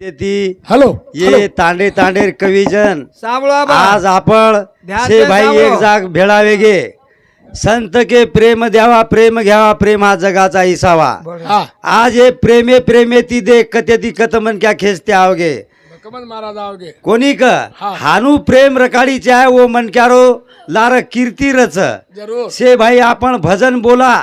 ते हॅलो ये तांडे तांडे कवीजन आज आपण से भाई. एक जाग भेळावे गे. संत के प्रेम द्यावा प्रेम घ्यावा प्रेम हा जगाचा इसावा. हा. आज हे प्रेमे प्रेमे ती दे कते ती कत मन क्या खेचते आओगे. कमल महाराज आओगे. कोणी क. हानू प्रेम रकाडीचे आहे वो मन क्यारो लार कीर्ती रच. से भाई आपण भजन बोला.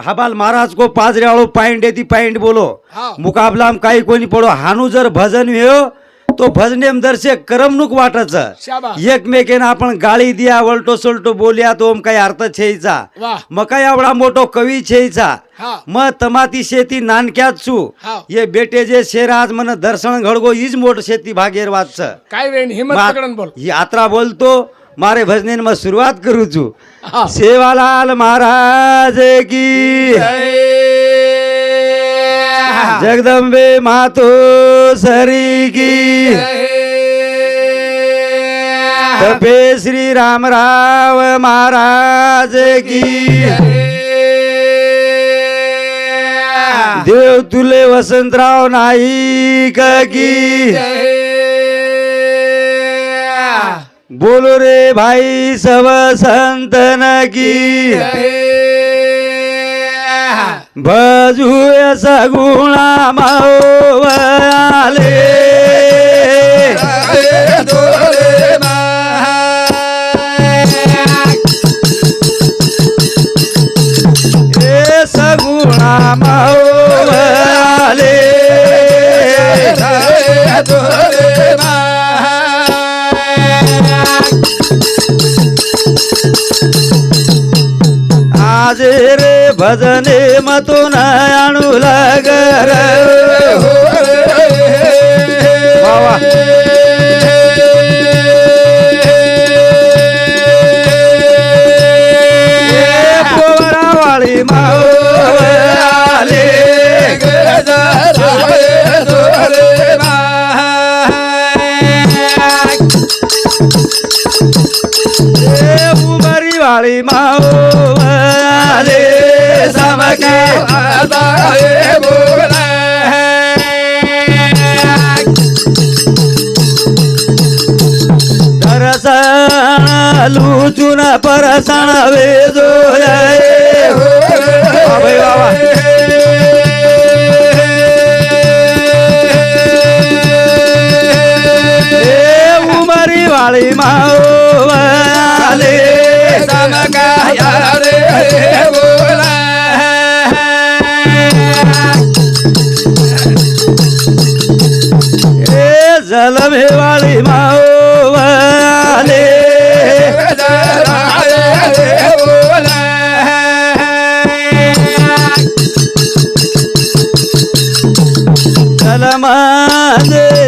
हबाल महाराज को पाजऱ्याळो पाइंड येती पाइंड बोलो. हा. मुकाबलाम काही कोणी पडो. हानू जर भजन वेयो तो भजनेम दर्शक करमणूक वाटच. शाबास. एकमेकेनं आपण गाळी दिया वलटो सोलटो बोलिया तो काही अर्थ छेईचा. वा. मका एवढा मोठो कवी छेईचा. हा. मग तमाती शेती नानक्यात छू हा. ये बेटे जे शेर आज मन दर्शन घडगो हीच मोठ शेती भागेर वाचच काय ही यात्रा बोलतो मारे भजने मग सुरुवात करू छू हा सेवालाल महाराज की जगदंबे मातो सरी की तपे श्री रामराव महाराज की देव तुले वसंतराव नाईक बोलो रे भाई सब संतन की। भजू सगुणा माओवाले ए भजने मतून आणू. ए पोरावाळी माओवाले ए उमरी वाळी दरसण लूचून परसण वेजो बाबाई बाबा ए जलमे वाळी माओवाले जलमाजे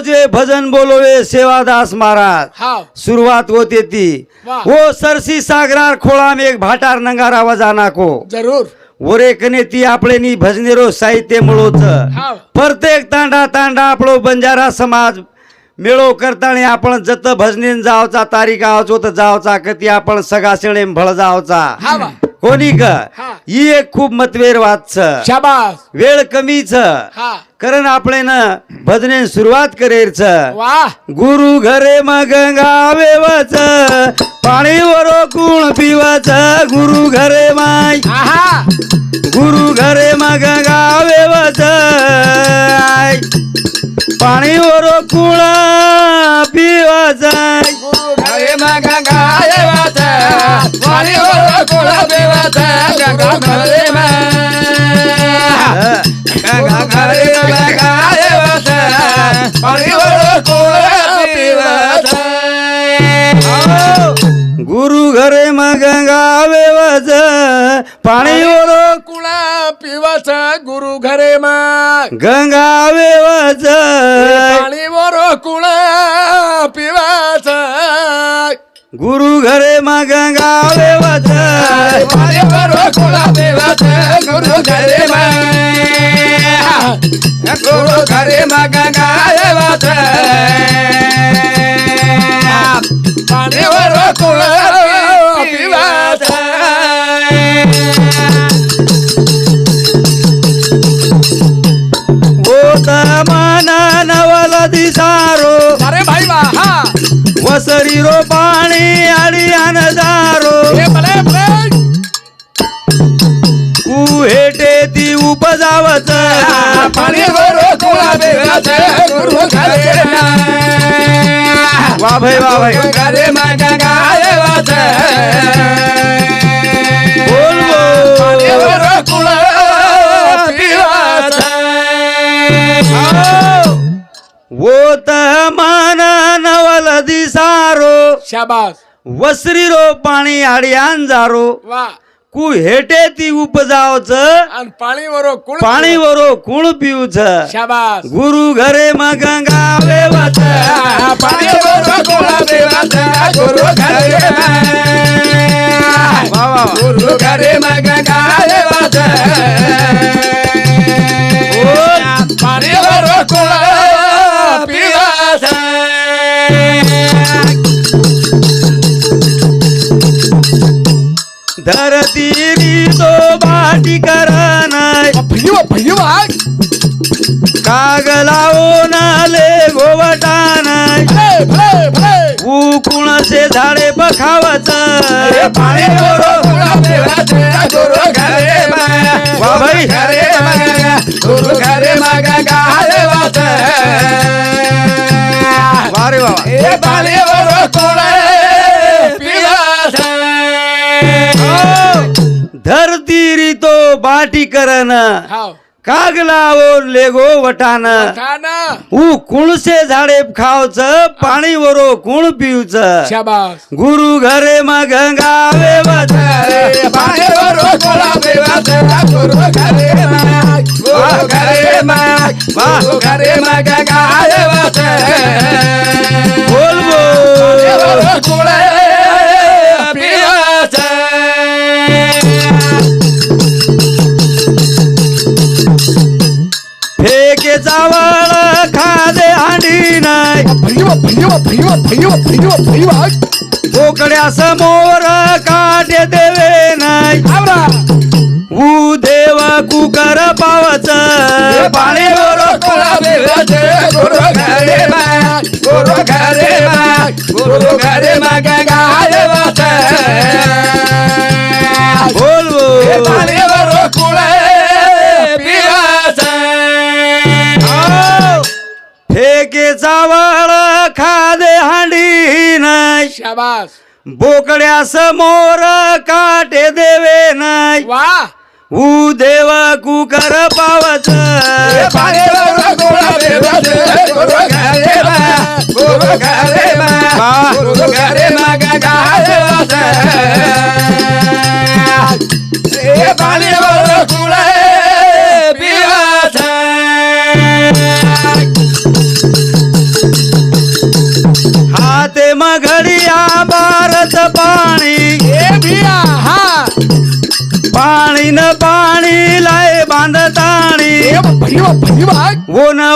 जे भजन बोलोवे सेवादास महाराज. हा सुरुवात होते ती. वो. सरसी सागरार खोळाम एक भाटार नंगारा वजाना को जरूर. वरेकने ती आपले नी भजनेरो साहित्य मिळवत हा प्रत्येक तांडा तांडा आपलो बंजारा समाज मेळो करताना आपण जत भजनेन जावचा तारीख आवचो तर जावचा कती आपण सगा शेळे भळ जावचा. हा वा कोणी ग? हा. ही एक खूप मतवेर वाच शाबास. वेळ कमीच. हा. कारण आपले न भजने सुरुवात करेरच. वा गुरु घरे मग गावेवच पाणीवर कुण पिवच. गुरु घरे माय गुरु घरे मग गावेवच पाणीवर कुळ पिवच गुरु घरे मग गाय वाचा वाणीवर कोळ गंगा घरे गंगा घरे गाय वाचा वाणीवर कोळ गुरु घरे मग गावेवच पाणीवर कुळा पिवाचा गुरु घरे मग. गंगावेवच पाणीवर कुळा पिवाचा. गुरु घरे मग गावे वच पाणी बरो कुळा देवाचं गुरु घरे मा गुरु घरे मग गायवाच पाणी बरो कुळा वसरी रो पाणी आडी अनजारो. कुहेटे ती उपजावच पाणी बरो कुळा देवाचं गुरु घरे मा वा भाई वा शाबास. वसरी रो पाणी आडी अंजारो वा. कु हेटे ती उपजावच. आणि पाणी बरो कुळ पाणी वरो कुण पिऊच. शाबास. गुरु घरे मग गावे वच पाणी बरो कुळा देवाचा. गुरु घरे वा वा वा. गुरु घरे मग गाय वाच घरे गुरु घरे मग गाय वाच वारे बाबा. ए पाणी बरो कुळा पिवाच धरती रितो बाटी करण. हाव कागलाओ लेगो वटान उ कुणसे झाडे खावच पाणी वरो कुण पिऊच? शाबास. गुरु घरे मग गावे देवाचा गुरु घरे गुरु घरे गुरु घरे मग गाय वाच बोल बोल. भैया समोर काटे देवे नाही. आवरा ऊ देव कुकर पावच. पाणी गोरो घरे गुरु गोरो घरे मग शाबास बोकड्या समोर काटे देवे नाही वा ऊ देव कुकर पावच पाणी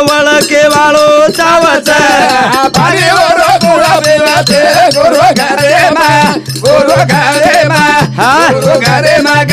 वळके वाळो चावच पाणी बरो कुळा देवाचे गुरु घरे गुरु घरे हा? गुरु घरे मग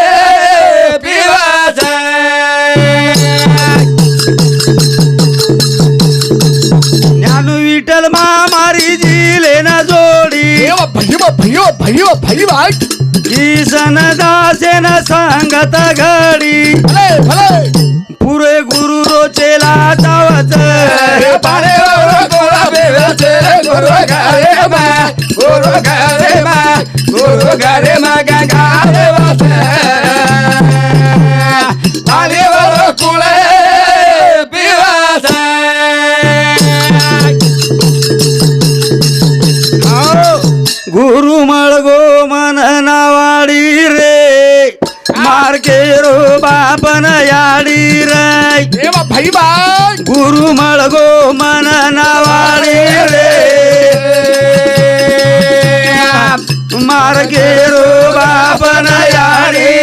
भैव भैव आठ। किसन दासेन संगत घडी? भले भले। पुरे गुरु रोचेला तावच. रे पारे गोळा बेवाचे गोरो गारे मा गोरो गारे मा गारे मा गंगा देवा भाई बाग गुरु मळगो मन नावाडी रे मार्केरो बापन याडी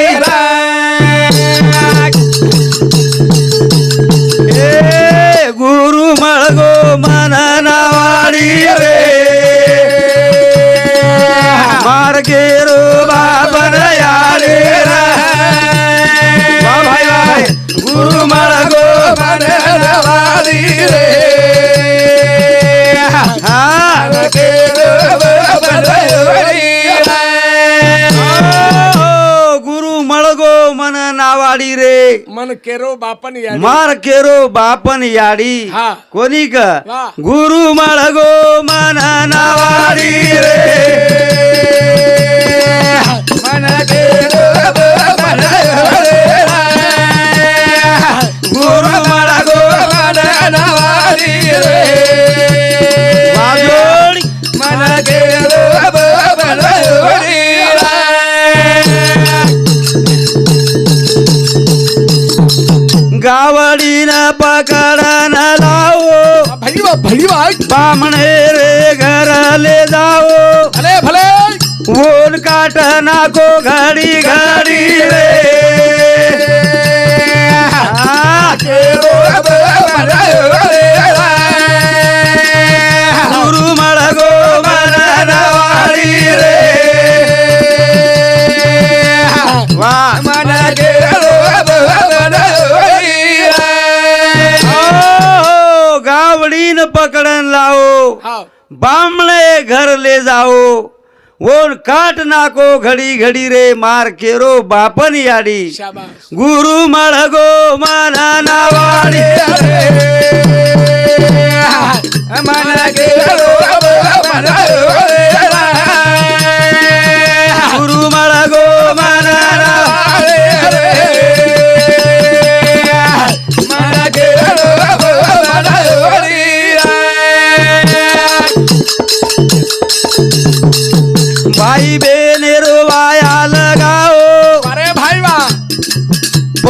नावाडी रे मन केरो बापन या मार केरो बापन याडी हा. कोणी क वा. गुरु मळगो मन नावाडी रे भलीवा भलीवा बामणे रे घरले जाओ भले भले. ऊन काट नाको घडी घडी घर ले जाओ ओन काट नाको घडी घडी रे मार केरो बापन याडी गुरु मळगो मन नावाडी गुरु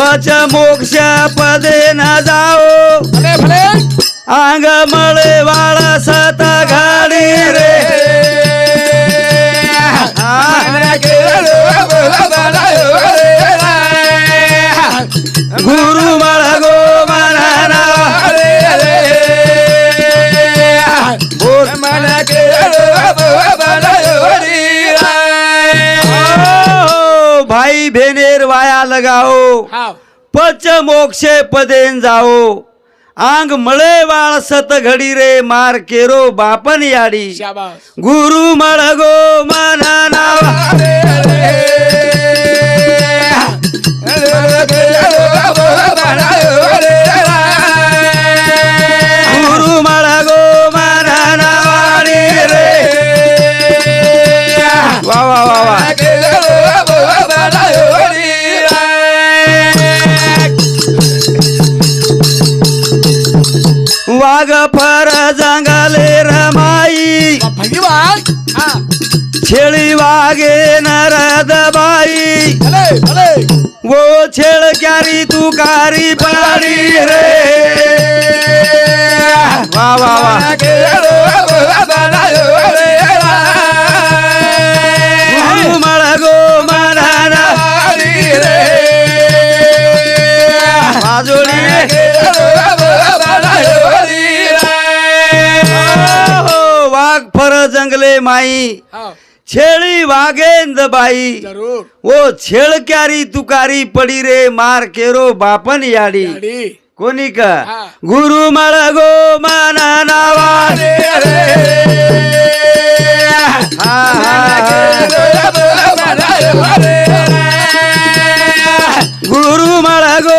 देवाच्या मोक्षा पदे ना जाओ। लगाओ पच मोक्षे पदेन जाओ। आंग मळे वाळ सत घडी रे मार केरो बापन याडी। गुरु मळगो मन नावा। वाघ फर जंगले रमाई. छेळी वागे नरद बाई. वो छेळ क्यारी तू कारी पाडी रे. वा वा वा. माई छेळी वागेंद बाई जरूर ओ छेळ क्यारी तुकारी पडी रे मार केरो बापन याडी गाडी कोणी का हा. गुरु मळगो मन नावा हा, हा. गुरु मळगो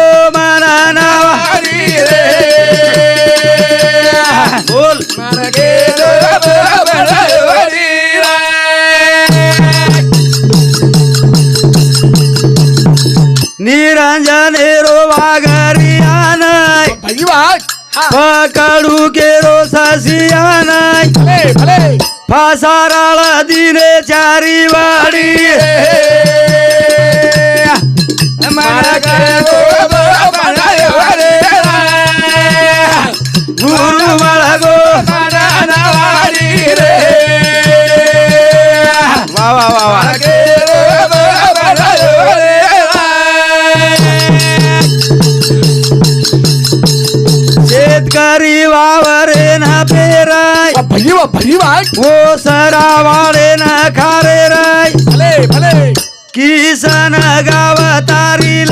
केरो सासिया नाही भले भले फासाराळा दिने चारी वाडी मला ओ सरा वाळे ना खारे राय भले भले। किसन गाव तारी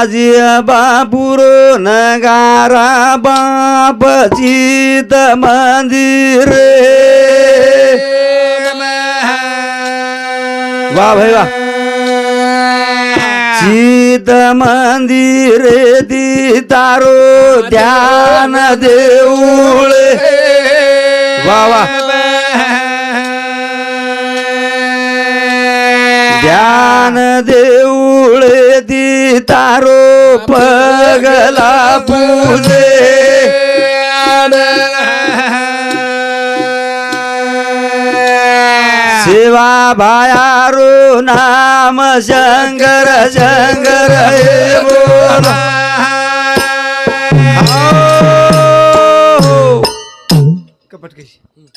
वाजी बापुरो नगारा बाप चित मंदिर वा भाई वा. चित मंदिर दी तारो ध्यान देऊळ. वा वा. तारो पगला पूजे सेवा भायारो नाम शंकर शंकर बोला. हो.